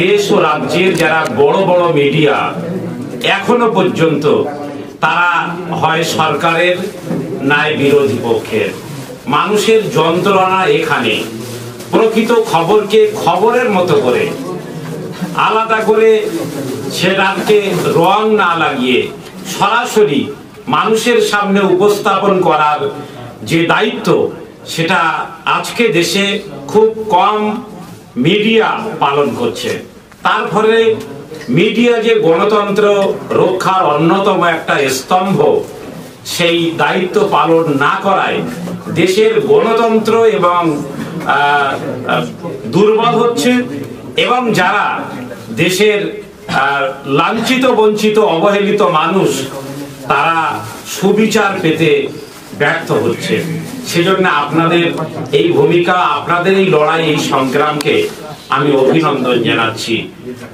দেশ ও রাজ্যের যারা বড় বড় মিডিয়া এখনও পর্যন্ত তারা হয় সরকারের নাই বিরোধী পক্ষের। মানুষের যন্ত্রণা এখানে। প্রকৃত খবরকে খবরের মতো করে, আলাদা করে সেটাকে রং না লাগিয়ে সরাসরি মানুষের সামনে উপস্থাপন করার যে দায়িত্ব, সেটা আজকে দেশে খুব কম মিডিয়া পালন করছে। তার ফলে মিডিয়া যে গণতন্ত্র রক্ষার অন্যতম একটা স্তম্ভ, সেই দায়িত্ব পালন না করায় দেশের গণতন্ত্র এবং দুর্বল হচ্ছে এবং যারা দেশের লাঞ্ছিত, বঞ্চিত, অবহেলিত মানুষ, তারা সুবিচার পেতে ব্যর্থ হচ্ছে। সেজন্য আপনাদের এই ভূমিকা, আপনাদের এই লড়াই, এই সংগ্রামকে আমি অভিনন্দন জানাচ্ছি।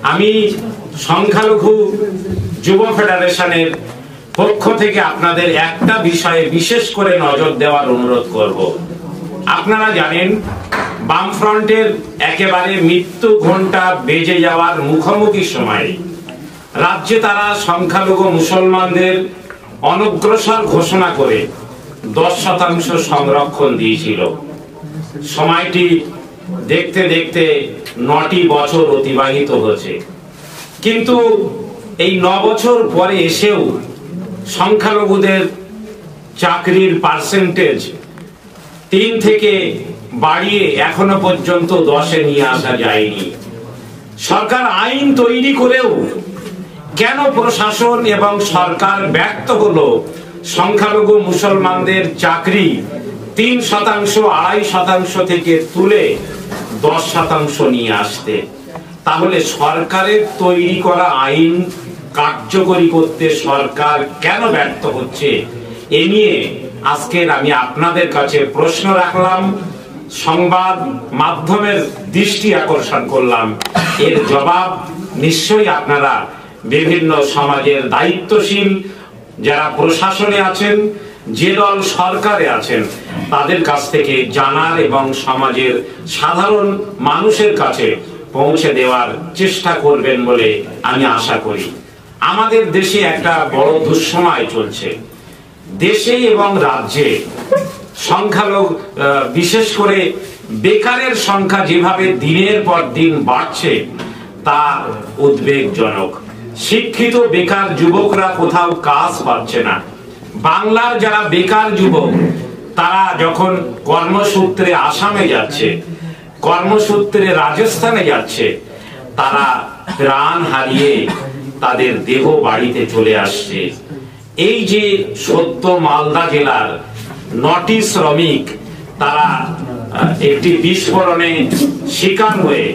আমি সংখ্যালঘু যুব ফেডারেশনের পক্ষ থেকে আপনাদের একটা বিষয়ে বিশেষ করে নজর দেওয়ার অনুরোধ করব। আপনারা জানেন, বামফ্রন্টের একেবারে মৃত্যু ঘণ্টা বেজে যাওয়ার মুখোমুখি সময়ে। রাজ্যে তারা সংখ্যালঘু মুসলমানদের অনগ্রসর ঘোষণা করে দশ শতাংশ সংরক্ষণ দিয়েছিল। সময়টি দেখতে দেখতে নটি বছর অতিবাহিত হয়েছে। কিন্তু এই ন বছর পরে এসেও সংখ্যালঘুদের চাকরির পার্সেন্টেজ তিন থেকে বাড়িয়ে এখনও পর্যন্ত দশে নিয়ে আসা যায়নি। সরকার আইন তৈরি করেও কেন প্রশাসন এবং সরকার ব্যর্থ হলো? সংখ্যালঘু মুসলমানদের চাকরি তিন শতাংশ, আড়াই শতাংশ থেকে তুলে দশ শতাংশ নিয়ে আসতে। তাহলে সরকারের তৈরি করা আইন কার্যকরী করতে সরকার কেন ব্যর্থ হচ্ছে? এ নিয়ে আজকের আমি আপনাদের কাছে প্রশ্ন রাখলাম, সংবাদ মাধ্যমের দৃষ্টি আকর্ষণ করলাম। এর জবাব নিশ্চয়ই আপনারা বিভিন্ন সমাজের দায়িত্বশীল যারা প্রশাসনে আছেন যে দল সরকারে আছেন, তাদের কাছ থেকে জানার এবং সমাজের সাধারণ মানুষের কাছে পৌঁছে দেওয়ার চেষ্টা করবেন বলে আমি আশা করি। আমাদের দেশে একটা বড় দুঃসময় চলছে। দেশে এবং রাজ্যে সংখ্যালঘু বিশেষ করে বেকারের সংখ্যা যেভাবে দিনের পর দিন বাড়ছে, তা উদ্বেগজনক। শিক্ষিত বেকার যুবকরা কোথাও কাজ পাচ্ছে না। বাংলার যারা বেকার যুবক, তারা যখন কর্মসূত্রে আসামে যাচ্ছে, কর্মসূত্রে রাজস্থানে যাচ্ছে, তারা প্রাণ হারিয়ে তাদের দেহ বাড়িতে চলে আসছে। এই যে সত্য মালদা জেলার নটি শ্রমিক, তারা একটি বিস্ফোরণে শিকার হয়ে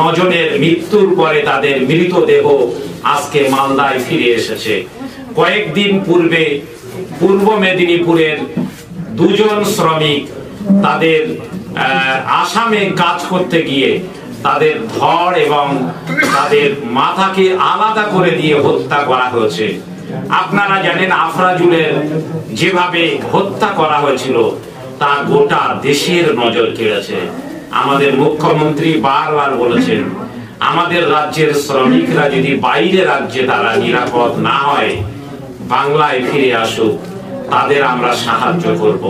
নজনের মৃত্যুর পরে তাদের মৃতদেহ আজকে মালদায় ফিরে এসেছে। কয়েকদিন পূর্বে পূর্ব মেদিনীপুরের দুজন শ্রমিক তাদের আসামে কাজ করতে গিয়ে তাদের ধর এবং তাদের মাথাকে আলাদা করে দিয়ে হত্যা করা হয়েছে। আপনারা জানেন আফরাজুলের যেভাবে হত্যা করা হয়েছিল, তা গোটা দেশের নজর কেড়েছে। আমাদের মুখ্যমন্ত্রী বারবার বলেছেন, আমাদের রাজ্যের শ্রমিকরা যদি বাইরে রাজ্যে তারা নিরাপদ না হয় বাংলায় ফিরে আসুক, তাদের আমরা সাহায্য করব।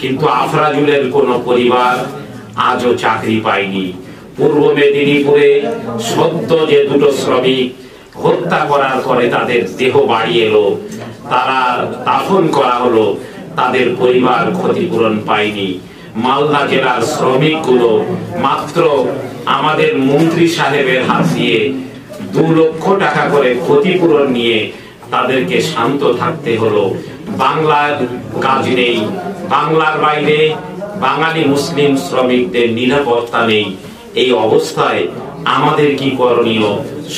কিন্তু আফরাজুলের কোন পরিবার আজও চাকরি পায়নি। পূর্ব মেদিনীপুরে সদ্য যে দুটো শ্রমিক হত্যা করার পরে তাদের দেহ বাড়ি এলো, তারা দাফন করা হলো, তাদের পরিবার ক্ষতিপূরণ পায়নি। মালদা জেলার শ্রমিকগুলো মাত্র আমাদের মন্ত্রী সাহেবের হাত দিয়ে দু লক্ষ টাকা করে ক্ষতিপূরণ নিয়ে তাদেরকে শান্ত থাকতে হলো। বাংলার কাজ নেই। বাংলার বাইরে বাঙালি মুসলিম শ্রমিকদের নিরাপত্তা নেই। এই অবস্থায় আমাদের কি করণীয়?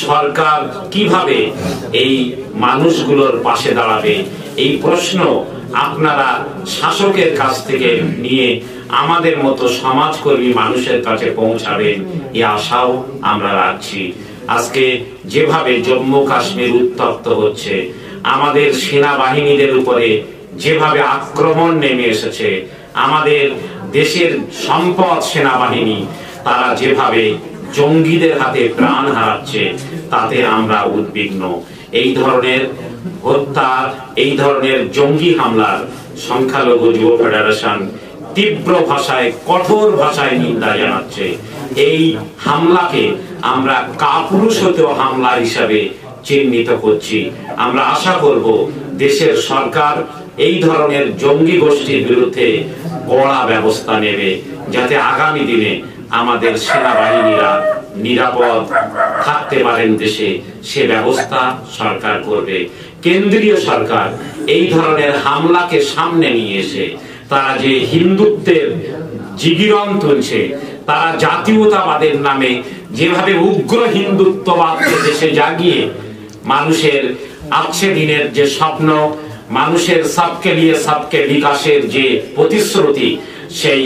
সরকার কীভাবে এই মানুষগুলোর পাশে দাঁড়াবে? এই প্রশ্ন আপনারা শাসকের কাছ থেকে নিয়ে আমাদের মতো সমাজকর্মী মানুষের কাছে পৌঁছাবেন। এই আশাও আমরা রাখছি। আজকে যেভাবে জম্মু কাশ্মীর উত্তপ্ত হচ্ছে, আমাদের সেনাবাহিনীদের উপরে যেভাবে আক্রমণ নেমে এসেছে, আমাদের দেশের সম্পদ সেনাবাহিনী, তারা যেভাবে জঙ্গিদের হাতে প্রাণ হারাচ্ছে, তাতে আমরা উদ্বিগ্ন। এই ধরনের হত্যা, এই ধরনের জঙ্গি হামলার সংখ্যালঘু যুব ফেডারেশন তীব্র ভাষায়, কঠোর ভাষায় নিন্দা জানাচ্ছে। এই হামলাকে আমরা কাপুরুষত হামলা হিসাবে চিহ্নিত করছি। আমরা আশা করব দেশের সরকার এই ধরনের জঙ্গি গোষ্ঠীর বিরুদ্ধে কড়া ব্যবস্থা নেবে, যাতে আগামী দিনে আমাদের সেনাবাহিনীরা নিরাপদ থাকতে পারেন দেশে। সে ব্যবস্থা সরকার করবে। কেন্দ্রীয় সরকার এই ধরনের হামলাকে সামনে নিয়ে এসে তারা যে হিন্দুত্বের জিগিরন তুলছে তারা জাতীয়তাবাদের নামে যেভাবে উগ্র হিন্দুত্ববাদকে দেশে জাগিয়ে মানুষের আজকে দিনের যে স্বপ্ন, মানুষের সবকে নিয়ে সবকে বিকাশের যে প্রতিশ্রুতি, সেই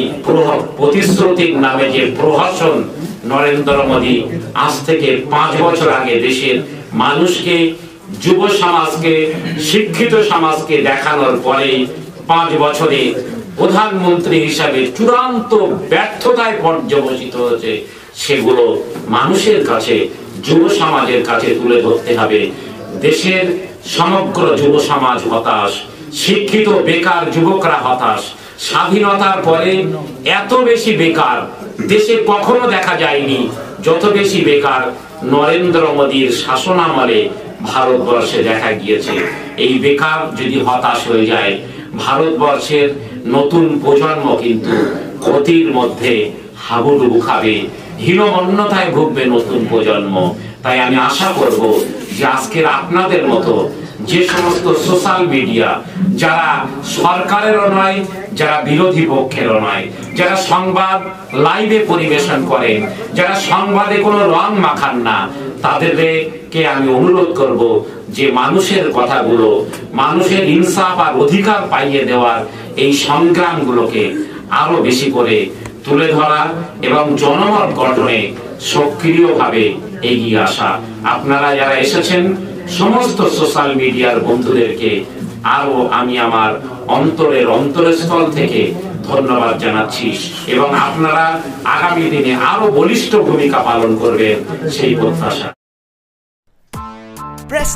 প্রতিশ্রুতির নামে যে প্রহসন নরেন্দ্র মোদী আজ থেকে পাঁচ বছর আগে দেশের মানুষকে, যুব সমাজকে, শিক্ষিত সমাজকে দেখানোর পরে পাঁচ বছরে প্রধানমন্ত্রী হিসাবে চূড়ান্ত ব্যর্থতায় পর্যবসিত হয়েছে, সেগুলো মানুষের কাছে, যুব সমাজের কাছে তুলে ধরতে হবে। দেশের সমগ্র যুব সমাজ হতাশ, শিক্ষিত বেকার যুবকরা হতাশ। স্বাধীনতার পরে এত বেশি বেকার, দেশে কখনো দেখা যায়নি যত বেশি বেকার নরেন্দ্র মোদীর শাসনামলে ভারতবর্ষে দেখা গিয়েছে। এই বেকার যদি হতাশ হয়ে যায় ভারতবর্ষের নতুন প্রজন্ম কিন্তু ক্ষতির মধ্যে হাবুডুবু খাবে। হীনমন্যতায় ভুগবে নতুন প্রজন্ম। তাই আমি আশা করব যে আজকের আপনাদের মতো যে সমস্ত সোশ্যাল মিডিয়া, যারা সরকারেরও নয়, যারা বিরোধী পক্ষেরও নয়, যারা সংবাদ লাইভে পরিবেশন করেন, যারা সংবাদে কোনো রং মাখান না তাদেরকে আমি অনুরোধ করব যে মানুষের কথাগুলো, মানুষের ইনসাফ আর অধিকার পাইয়ে দেওয়ার এই সংগ্রামগুলোকে আরও বেশি করে তুলে ধরা এবং জনমত গঠনে সক্রিয়ভাবে এগিয়ে আসা। আপনারা যারা এসেছেন, সমস্ত সোশ্যাল মিডিয়ার বন্ধুদেরকে আরও আমি আমার অন্তরের অন্তরস্থল থেকে ধন্যবাদ জানাচ্ছি। এবং আপনারা আগামী দিনে আরও বলিষ্ঠ ভূমিকা পালন করবেন সেই প্রত্যাশা। Press